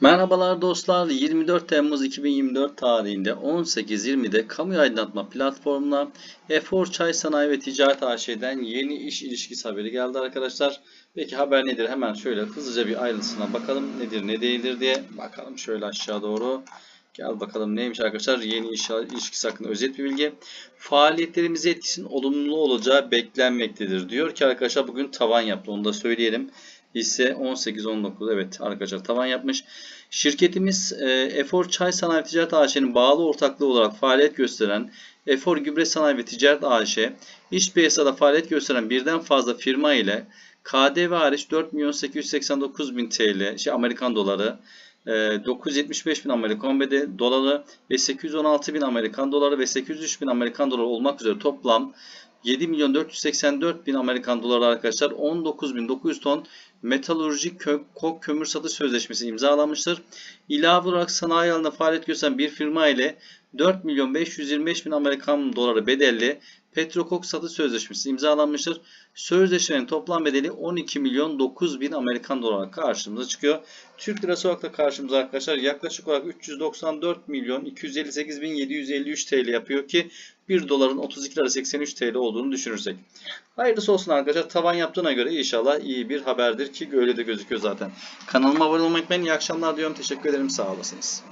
Merhabalar dostlar. 24 Temmuz 2024 tarihinde 18.20'de kamu aydınlatma platformuna Efor Çay Sanayi ve Ticaret AŞ'den yeni iş ilişkisi haberi geldi arkadaşlar. Peki haber nedir? Hemen şöyle hızlıca bir ayrıntısına bakalım. Nedir ne değildir diye. Bakalım şöyle aşağı doğru. Gel bakalım neymiş arkadaşlar. Yeni iş ilişkisi hakkında özet bir bilgi. Faaliyetlerimize etkisinin olumlu olacağı beklenmektedir. Diyor ki arkadaşlar bugün tavan yaptı. Onu da söyleyelim hisse 18-19 evet arkadaşlar tavan yapmış. Şirketimiz e, Efor Çay Sanayi Ticaret AŞ'nin bağlı ortaklığı olarak faaliyet gösteren Efor Gübre Sanayi ve Ticaret AŞ, iş piyasada faaliyet gösteren birden fazla firma ile KDV hariç 4 milyon 889 bin TL, şey Amerikan doları, e, 975 bin Amerikan doları ve 816 bin Amerikan doları ve 803 bin Amerikan doları olmak üzere toplam 7 milyon 484 bin Amerikan doları arkadaşlar 19.900 ton metalurjik kö kok kömür satış sözleşmesi imzalanmıştır. İlave olarak sanayi alanında faaliyet gösteren bir firma ile 4 milyon 525 bin Amerikan doları bedelli Petrokok satış sözleşmesi imzalanmıştır. Sözleşmenin toplam bedeli 12 milyon 9 bin Amerikan dolar karşımıza çıkıyor. Türk lirası olarak da karşımıza arkadaşlar yaklaşık olarak 394 milyon 258 bin 753 TL yapıyor ki 1 doların 32 lira 83 TL olduğunu düşünürsek. Hayırlısı olsun arkadaşlar. Tavan yaptığına göre inşallah iyi bir haberdir ki öyle de gözüküyor zaten. Kanalıma abone olmayı unutmayın. İyi akşamlar diyorum. Teşekkür ederim. Sağ olasınız.